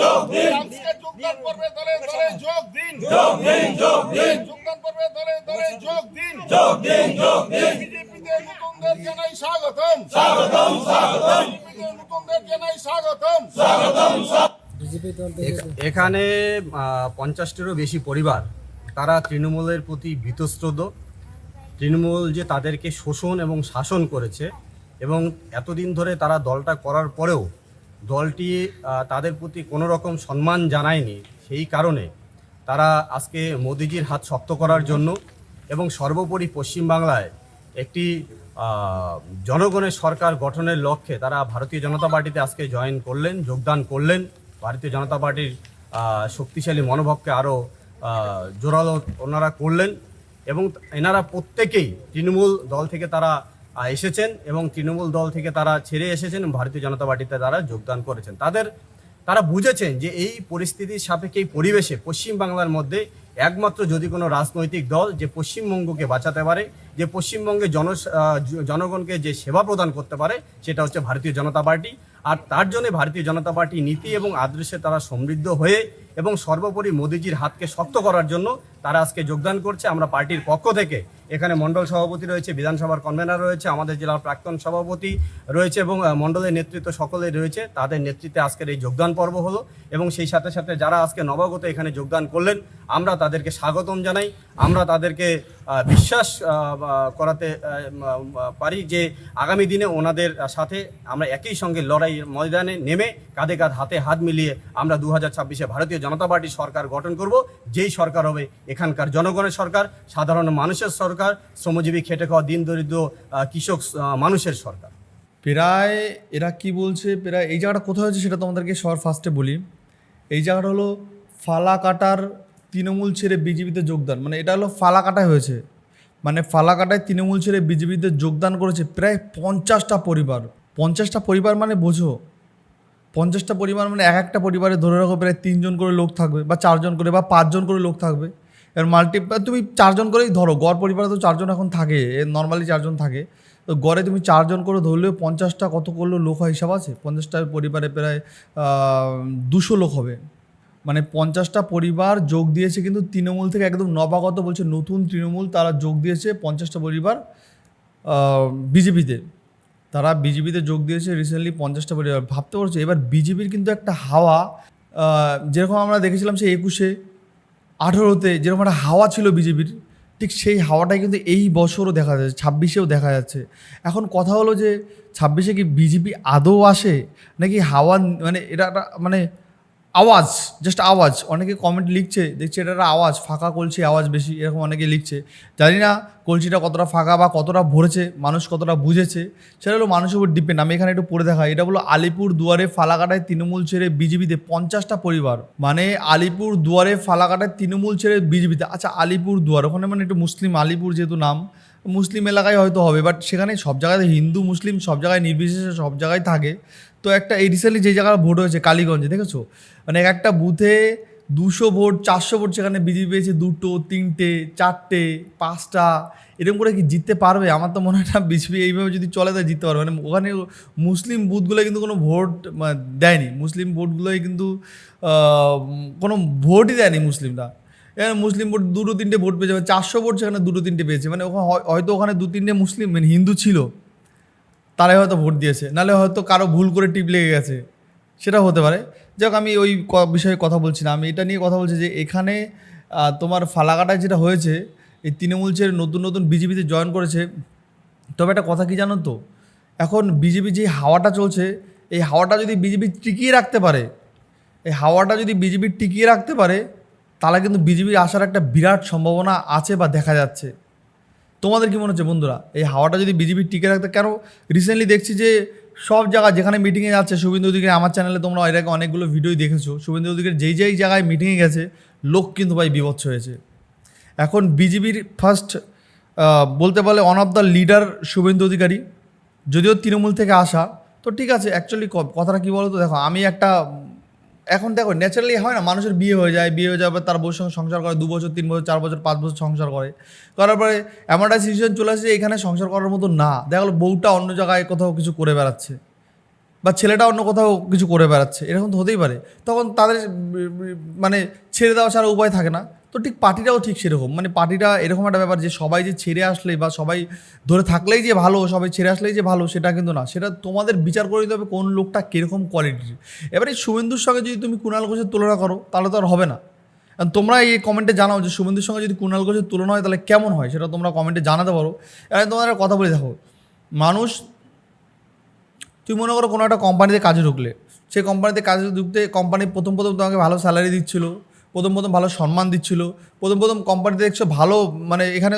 যোগ দিন আজকে যোগদান করবে দলে দলে যোগ দিন যোগ দিন যোগ দিন যোগদান করবে দলে দলে যোগ দিন যোগ দিন যোগ দিন বিজেপিতে নতুনদের জানাই স্বাগতম স্বাগতম স্বাগতম বিজেপিতে নতুনদের জানাই স্বাগতম স্বাগতম এখানে পঞ্চাশটিরও বেশি পরিবার তারা তৃণমূলের প্রতি ভীতস্রোত তৃণমূল যে তাদেরকে শোষণ এবং শাসন করেছে এবং এতদিন ধরে তারা দলটা করার পরেও দলটি তাদের প্রতি কোনো রকম সম্মান জানায়নি, সেই কারণে তারা আজকে মোদিজির হাত শক্ত করার জন্য এবং সর্বোপরি পশ্চিমবাংলায় একটি জনগণের সরকার গঠনের লক্ষ্যে তারা ভারতীয় জনতা পার্টিতে আজকে জয়েন করলেন, যোগদান করলেন। ভারতীয় জনতা পার্টির শক্তিশালী মনোভাবকে আরও জোরালো ওনারা করলেন। এবং এনারা প্রত্যেকেই তৃণমূল দল থেকে তারা এসেছেন এবং তৃণমূল দল থেকে তারা ছেড়ে এসেছেন ভারতীয় জনতা পার্টিতে তারা যোগদান করেছেন। তাদের, তারা বুঝেছেন যে এই পরিস্থিতির সাপেক্ষে এই পরিবেশে পশ্চিমবাংলার মধ্যে একমাত্র যদি কোনো রাজনৈতিক দল যে পশ্চিমবঙ্গকে বাঁচাতে পারে, যে পশ্চিমবঙ্গে জন জনগণকে যে সেবা প্রদান করতে পারে, সেটা হচ্ছে ভারতীয় জনতা পার্টি। আর তার জন্য ভারতীয় জনতা পার্টি নীতি এবং আদর্শে তারা সমৃদ্ধ হয়ে এবং সর্বোপরি মোদিজির হাতকে শক্ত করার জন্য তারা আজকে যোগদান করছে। আমরা পার্টির পক্ষ থেকে এখানে মণ্ডল সভাপতি রয়েছে, বিধানসভার কনভেনার রয়েছে, আমাদের জেলার প্রাক্তন সভাপতি রয়েছে এবং মণ্ডলের নেতৃত্ব সকলেই রয়েছে। তাদের নেতৃত্বে আজকের এই যোগদান পর্ব হলো এবং সেই সাথে সাথে যারা আজকে নবাগত এখানে যোগদান করলেন, আমরা তাদেরকে স্বাগতম জানাই। আমরা তাদেরকে বিশ্বাস করাতে পারি যে আগামী দিনে ওনাদের সাথে আমরা একই সঙ্গে লড়াই ময়দানে নেমে কাঁধে কাঁধ, হাতে হাত মিলিয়ে আমরা দু হাজার ছাব্বিশে ভারতীয় জনতা পার্টির সরকার গঠন করব। যেই সরকার হবে এখানকার জনগণের সরকার, সাধারণ মানুষের সরকার, শ্রমজীবী খেটে খাওয়া দিন দরিদ্র কৃষক মানুষের সরকার। প্রায় এরা কি বলছে, প্রায় এই জায়গাটা কোথায় হচ্ছে সেটা তোমাদেরকে সবার ফার্স্টে বলি। এই জায়গাটা হলো ফালাকাটার তৃণমূল ছেড়ে বিজেপিতে যোগদান। মানে এটা হলো ফালাকাটায় হয়েছে। মানে ফালাকাটায় তৃণমূল ছেড়ে বিজেপিতে যোগদান করেছে প্রায় পঞ্চাশটা পরিবার। পঞ্চাশটা পরিবার মানে বোঝো। পঞ্চাশটা পরিবার মানে এক একটা পরিবারে ধরে রাখো প্রায় তিনজন করে লোক থাকবে বা চারজন করে বা পাঁচজন করে লোক থাকবে। এর মাল্টি তুমি চারজন করেই ধরো, গড় পরিবারে তো চারজন এখন থাকে নর্মালি চারজন থাকে। তো গড়ে তুমি চারজন করে ধরলেও পঞ্চাশটা কত করলেও লোক হয় হিসাব আছে? পঞ্চাশটা পরিবারে প্রায় দুশো লোক হবে। মানে পঞ্চাশটা পরিবার যোগ দিয়েছে কিন্তু তৃণমূল থেকে একদম নবাগত বলছে নতুন তৃণমূল তারা যোগ দিয়েছে পঞ্চাশটা পরিবার বিজেপিতে। তারা বিজেপিতে যোগ দিয়েছে রিসেন্টলি পঞ্চাশটা পরিবার ভাবতে পারছে, এবার বিজেপির কিন্তু একটা হাওয়া যেরকম আমরা দেখেছিলাম সেই একুশে, আঠেরোতে যেরকম একটা হাওয়া ছিল বিজেপির, ঠিক সেই হাওয়াটাই কিন্তু এই বছরও দেখা যাচ্ছে, ছাব্বিশেও দেখা যাচ্ছে। এখন কথা হলো যে, ছাব্বিশে কি বিজেপি আদৌ আসে? নাকি হাওয়া মানে এটা একটা মানে আওয়াজ জাস্ট আওয়াজ। অনেকে কমেন্ট লিখছে, দেখছি এটা একটা আওয়াজ, ফাঁকা কলসি, আওয়াজ বেশি, এরকম অনেকে লিখছে। জানি না কলসিটা কতটা ফাঁকা বা কতটা ভরেছে, মানুষ কতটা বুঝেছে। সেটা হলো মানুষের উপর ডিপেন্ড আমি এখানে একটু পড়ে দেখা এটা হলো আলিপুর দুয়ারে, ফালাকাটায় তৃণমূল ছেড়ে বিজেপিতে পঞ্চাশটা পরিবার। মানে আলিপুর দুয়ারে, ফালাকাটায় তৃণমূল ছেড়ে বিজেপিতে। আচ্ছা আলিপুর দুয়ার, ওখানে মানে একটু মুসলিম, আলিপুর যেহেতু নাম, মুসলিম এলাকায় হয়তো হবে বাট সেখানে সব জায়গায় হিন্দু, মুসলিম সব জায়গায় নির্বিশেষে সব জায়গায় থাকে। তো একটা, এই রিসেন্টলি যে জায়গায় ভোট হয়েছে কালীগঞ্জে, দেখেছ? মানে এক একটা বুথে দুশো ভোট, চারশো ভোট সেখানে বিজেপি পেয়েছে দুটো, তিনটে, চারটে, পাঁচটা। এরকম করে কি জিততে পারবে? আমার তো মনে হয় না বিজেপি এইভাবে যদি চলে তাহলে জিততে পারবে। মানে ওখানে মুসলিম বুথগুলো কিন্তু কোনো ভোট দেয়নি। মুসলিম ভোটগুলোই কিন্তু কোনো ভোটই দেয়নি মুসলিমরা। এখানে মুসলিম ভোট দুটো, তিনটে ভোট পেয়েছে। মানে চারশো ভোট সেখানে দুটো, তিনটে পেয়েছে। মানে ওখানে হয়- হয়তো ওখানে দু, তিনটে মুসলিম মানে হিন্দু ছিল। তারাই হয়তো ভোট দিয়েছে। নাহলে হয়তো কারও ভুল করে টিপ লেগে গেছে। সেটা হতে পারে। যাক, আমি ওই বিষয়ে কথা বলছি না। আমি এটা নিয়ে কথা বলছি যে এখানে তোমার ফালাকাটায় যেটা হয়েছে, এই তৃণমূল ছেড়ে নতুন নতুন বিজেপিতে জয়েন করেছে, তবে একটা কথা কি জানো তো? এখন বিজেপি যে হাওয়াটা চলছে, এই হাওয়াটা যদি বিজেপি টিকিয়ে রাখতে পারে, এই হাওয়াটা যদি বিজেপি টিকিয়ে রাখতে পারে, তাহলে কিন্তু বিজেপির আসার একটা বিরাট সম্ভাবনা আছে বা দেখা যাচ্ছে। তোমাদের কি মনে হচ্ছে বন্ধুরা? এই হাওয়াটা যদি বিজেপি টিকে রাখতে, কেন? রিসেন্টলি দেখছি যে সব জায়গায় যেখানে মিটিংয়ে যাচ্ছে, শুভেন্দু অধিকারী, আমার চ্যানেলে তোমরা এর আগে অনেকগুলো ভিডিও দেখেছ, শুভেন্দু অধিকারী যেই যেই জায়গায় মিটিংয়ে গেছে, লোক কিন্তু ভাই বিভৎস হয়েছে। এখন বিজেপির ফার্স্ট বলতে পারলে one of the leader Suvendu Adhikari, যদিও তৃণমূল থেকে আসা, তো ঠিক আছে অ্যাকচুয়ালি কথাটা কী বলো তো দেখো, আমি একটা এখন দেখো ন্যাচারালি হয় না, মানুষের বিয়ে হয়ে যায়, বিয়ে হয়ে যাবে তার বউর সঙ্গে সংসার করে দু বছর তিন বছর চার বছর পাঁচ বছর সংসার করে। করার পরে এমন একটা সিচুয়েশন চলে আসে এখানে সংসার করার মতো না। দেখা গেলো বউটা অন্য জায়গায় কোথাও কিছু করে বেড়াচ্ছে, বা ছেলেটা অন্য কোথাও কিছু করে বেড়াচ্ছে, এরকম তো হতেই পারে। তখন তাদের মানে ছেড়ে দেওয়া ছাড়া উপায় থাকে না। তো ঠিক পার্টিটাও ঠিক সেরকম। মানে পার্টিটা এরকম একটা ব্যাপার যে সবাই যে ছেড়ে আসলে বা সবাই ধরে থাকলেই যে ভালো, সবাই ছেড়ে আসলেই যে ভালো, সেটা কিন্তু না। সেটা তোমাদের বিচার করে দিতে হবে কোন লোকটা কীরকম কোয়ালিটির এবারে শুভেন্দুর সঙ্গে যদি তুমি কুণাল ঘোষের তুলনা করো, তাহলে তো আর হবে না। তোমরা এই কমেন্টে জানাও যে শুভেন্দুর সঙ্গে যদি কুণাল ঘোষের তুলনা হয়, তাহলে কেমন হয়? সেটা তোমরা কমেন্টে জানাতে পারো। এবার তোমাদের কথা বলে দেখো। মানুষ, তুমি মনে করো কোনো একটা কোম্পানিতে কাজে ঢুকলে। সেই কোম্পানিতে কাজে ঢুকতে কোম্পানি প্রথম প্রথম তোমাকে ভালো স্যালারি দিচ্ছিল। প্রথম প্রথম ভালো সম্মান দিচ্ছিল, প্রথম প্রথম কোম্পানিতে দেখছ ভালো মানে এখানে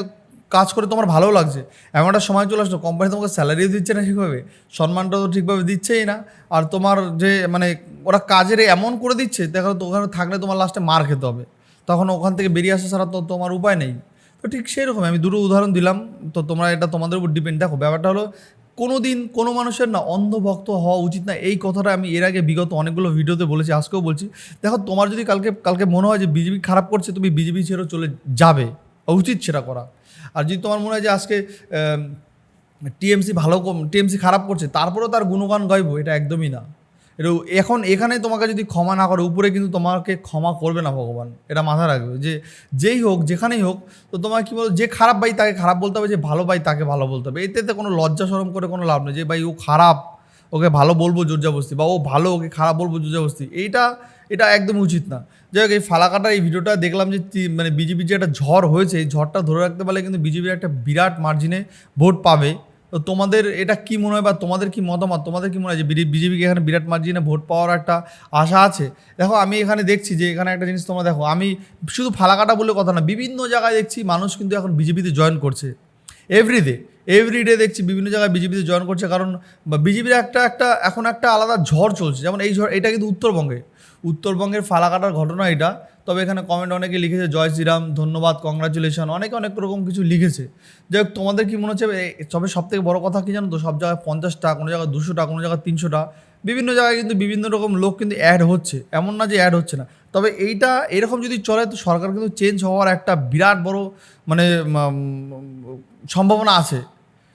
কাজ করে তোমার ভালো লাগছে। এমন একটা সময় চলে আসলো কোম্পানি তোমাকে স্যালারিও দিচ্ছে না ঠিকভাবে, সম্মানটা তো ঠিকভাবে দিচ্ছেই না। আর তোমার যে মানে ওরা কাজের এমন করে দিচ্ছে, দেখো তো ওখানে থাকলে তোমার লাস্টে মার খেতে হবে। তখন ওখান থেকে বেরিয়ে আসা ছাড়া তো তোমার উপায় নেই। তো ঠিক সেই রকম আমি দুটো উদাহরণ দিলাম, তো তোমরা এটা তোমাদের উপর ডিপেন্ড দেখো ব্যাপারটা হলো কোনো দিন কোনো মানুষের না অন্ধভক্ত হওয়া উচিত না। এই কথাটা আমি এর আগে বিগত অনেকগুলো ভিডিওতে বলেছি, আজকেও বলছি। দেখো, তোমার যদি কালকে কালকে মনে হয় যে বিজেপি খারাপ করছে, তুমি বিজেপি ছেড়েও চলে যাবে। উচিত সেটা করা। আর যদি তোমার মনে হয় যে আজকে টিএমসি ভালো টিএমসি খারাপ করছে, তারপরেও তার গুণগান গাইব, এটা একদমই না। এটা এখন এখানে তোমাকে যদি ক্ষমা না করে, উপরে কিন্তু তোমাকে ক্ষমা করবে না ভগবান। এটা মাথায় রাখবে যে, যেই হোক, যেখানেই হোক, তো তোমার কী বলো, যে খারাপ ভাই তাকে খারাপ বলতে হবে, যে ভালো ভাই তাকে ভালো বলতে হবে। এতে কোনো লজ্জা সরম করে কোনো লাভ নেই যে, ভাই, ও খারাপ, ওকে ভালো বলব জোরজাবস্তি বা, ও ভালো, ওকে খারাপ বলব জোরজাবস্তি এইটা, এটা একদম উচিত না। যাই হোক, এই ফালাকাটার এই ভিডিওটা দেখলাম যে মানে বিজেপির যে একটা ঝড় হয়েছে, এই ঝড়টা ধরে রাখতে পারলে কিন্তু বিজেপির একটা বিরাট মার্জিনে ভোট পাবে। তোমাদের, এটা কি মনে হয় বা তোমাদের কি মতামত? তোমাদের কি মনে হয় যে বিজেপিকে এখানে বিরাট মার্জিনে ভোট পাওয়ার একটা আশা আছে? দেখো, আমি এখানে দেখছি যে এখানে একটা জিনিস তোমরা দেখো, আমি শুধু ফালাকাটা বলে কথা না, বিভিন্ন জায়গায় দেখছি মানুষ কিন্তু এখন বিজেপিতে জয়েন করছে। এভরিডে এভরিডে দেখছি বিভিন্ন জায়গায় বিজেপিতে জয়েন করছে, কারণ বিজেপির একটা একটা, এখন একটা আলাদা ঝড় চলছে। যেমন এই ঝড়, এটা কিন্তু উত্তরবঙ্গে। উত্তরবঙ্গের ফালাকাটার ঘটনা এটা তবে এখানে কমেন্ট অনেকে লিখেছে, জয় শ্রীরাম, ধন্যবাদ কংগ্রাচুলেশন অনেকে অনেক রকম কিছু লিখেছে। যাই হোক, তোমাদের কি মনে হচ্ছে? তবে সব থেকে বড়ো কথা কী জানো তো? সব জায়গায় পঞ্চাশটা, কোনো জায়গায় দুশোটা, কোনো জায়গায় তিনশোটা। বিভিন্ন জায়গায় কিন্তু বিভিন্ন রকম লোক কিন্তু অ্যাড হচ্ছে। এমন না যে অ্যাড হচ্ছে না। তবে এইটা এরকম যদি চলে, তো সরকার কিন্তু চেঞ্জ হওয়ার একটা বিরাট বড় মানে সম্ভাবনা আছে।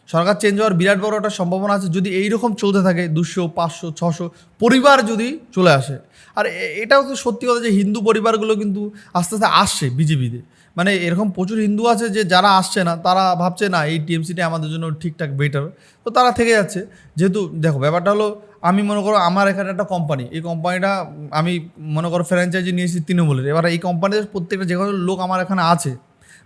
সরকার চেঞ্জ হওয়ার বিরাট বড় একটা সম্ভাবনা আছে, যদি এইরকম চলতে থাকে দুশো, পাঁচশো, ছশো পরিবার যদি চলে আসে। আর এটাও তো সত্যি কথা যে হিন্দু পরিবারগুলো কিন্তু আস্তে আস্তে আসছে বিজেপিতে। মানে এরকম প্রচুর হিন্দু আছে যে যারা আসছে না, তারা ভাবছে না এই টিএমসিটা আমাদের জন্য ঠিকঠাক বেটার তো তারা থেকে যাচ্ছে। যেহেতু দেখো, ব্যাপারটা হলো আমি মনে করো আমার এখানে একটা কোম্পানি এই কোম্পানিটা আমি মনে করো ফ্র্যাঞ্চাইজি নিয়েছি তৃণমূলের। এবার এই কোম্পানিতে প্রত্যেকটা যে লোক আমার এখানে আছে।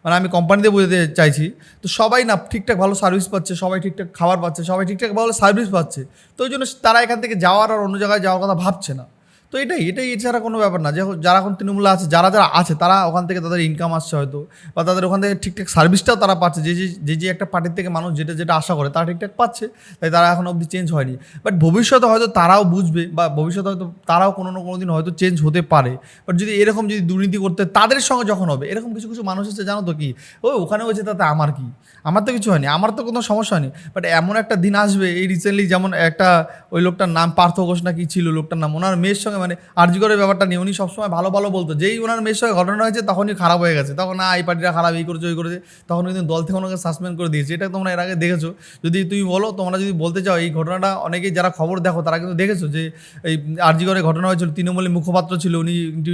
মানে আমি কোম্পানিতে বোঝাতে চাইছি। তো সবাই না ঠিকঠাক ভালো সার্ভিস পাচ্ছে, সবাই ঠিকঠাক খাবার পাচ্ছে, সবাই ঠিকঠাক ভালো সার্ভিস পাচ্ছে। তো ওই জন্য তারা এখান থেকে যাওয়ার আর অন্য জায়গায় যাওয়ার কথা ভাবছে না। তো এটাই এটাই এছাড়া কোনো ব্যাপার না। যে যারা এখন তৃণমূলে আছে, যারা যারা আছে, তারা ওখান থেকে তাদের ইনকাম আসছে হয়তো। বা তাদের ওখান থেকে ঠিকঠাক সার্ভিসটাও তারা পাচ্ছে। যে যে যে একটা পার্টির থেকে মানুষ যেটা যেটা আশা করে, তারা ঠিকঠাক পাচ্ছে। তাই তারা এখন অবধি চেঞ্জ হয়নি। বাট ভবিষ্যতে হয়তো তারাও বুঝবে বা ভবিষ্যতে হয়তো তারাও কোনো না কোনো দিন হয়তো চেঞ্জ হতে পারে। বাট যদি এরকম যদি দুর্নীতি করতে তাদের সঙ্গে যখন হবে, এরকম কিছু কিছু মানুষ আছে জানো তো কি? ও ওখানে হয়েছে তাতে আমার কি? আমার তো কিছু হয়নি, আমার তো কোনো সমস্যা হয়নি। বাট এমন একটা দিন আসবে, এই রিসেন্টলি যেমন একটা ওই লোকটার নাম পার্থ ঘোষ না কি ছিল, লোকটার নাম, ওনার মেয়ের সঙ্গে মানে আর্যগরের ব্যাপারটা নিয়ে উনি সবসময় ভালো ভালো বলতো। যেই ওনার মেয়ের সঙ্গে ঘটনা হয়েছে, তখনই খারাপ হয়ে গেছে। তখন না এই পার্টিটা খারাপ, এই করেছে, ওই করেছে। তখন কিন্তু দল থেকে ওনাকে সাসপেন্ড করে দিয়েছে। এটা তোমরা এর আগে দেখেছ। যদি তুমি বলো, তোমরা যদি বলতে চাও, এই ঘটনাটা অনেকেই যারা খবর দেখো, তারা কিন্তু দেখেছ যে, এই আরজিগড়ে ঘটনা হয়েছিল, তৃণমূলের মুখপাত্র ছিল, উনি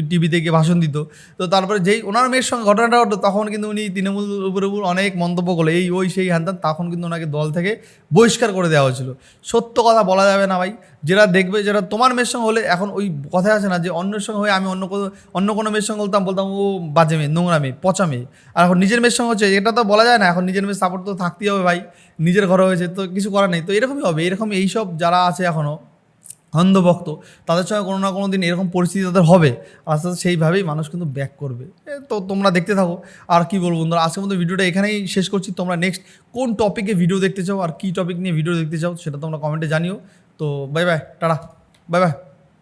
টিভিতে গিয়ে ভাষণ দিত। তো তারপরে যেই ওনার মেয়ের সঙ্গে ঘটনাটা হতো তখন কিন্তু উনি তৃণমূল উপর উপর অনেক মন্তব্য করল। এই, ওই, সেই হ্যান্ডান তখন কিন্তু ওনাকে দল থেকে বহিষ্কার করে দেওয়া হয়েছিল। সত্য কথা বলা যাবে না ভাই। যেটা দেখবে যেটা তোমার মেয়ের সঙ্গে হলে এখন ওই কথা আছে না যে অন্যের সঙ্গে হয়ে আমি অন্য কোনো অন্য কোনো মেয়ের সঙ্গে বলতাম বলতাম, ও বাজে মেয়ে, নোংরা মেয়ে, পচা মেয়ে। আর এখন নিজের মেয়ের সঙ্গে হচ্ছে, এটা তো বলা যায় না, এখন নিজের মেয়ের সাপোর্ট তো থাকতেই হবে ভাই, নিজের ঘরে হয়েছে তো কিছু করার নেই, তো এরকমই হবে এরকম এইসব যারা আছে এখনও অন্ধভক্ত, তাদের সঙ্গে কোনো না কোনো দিন এরকম পরিস্থিতি তাদের হবে আস্তে আস্তে সেইভাবেই মানুষ কিন্তু ব্যাক করবে। তো তোমরা দেখতে থাকো, আর কি বলব বন্ধুরা, আজকের মতো ভিডিওটা এখানেই শেষ করছি, তোমরা নেক্সট কোন টপিকে ভিডিও দেখতে চাও, আর কী টপিক নিয়ে ভিডিও দেখতে চাও, সেটা তোমরা কমেন্টে জানিও। তো bye bye tata bye bye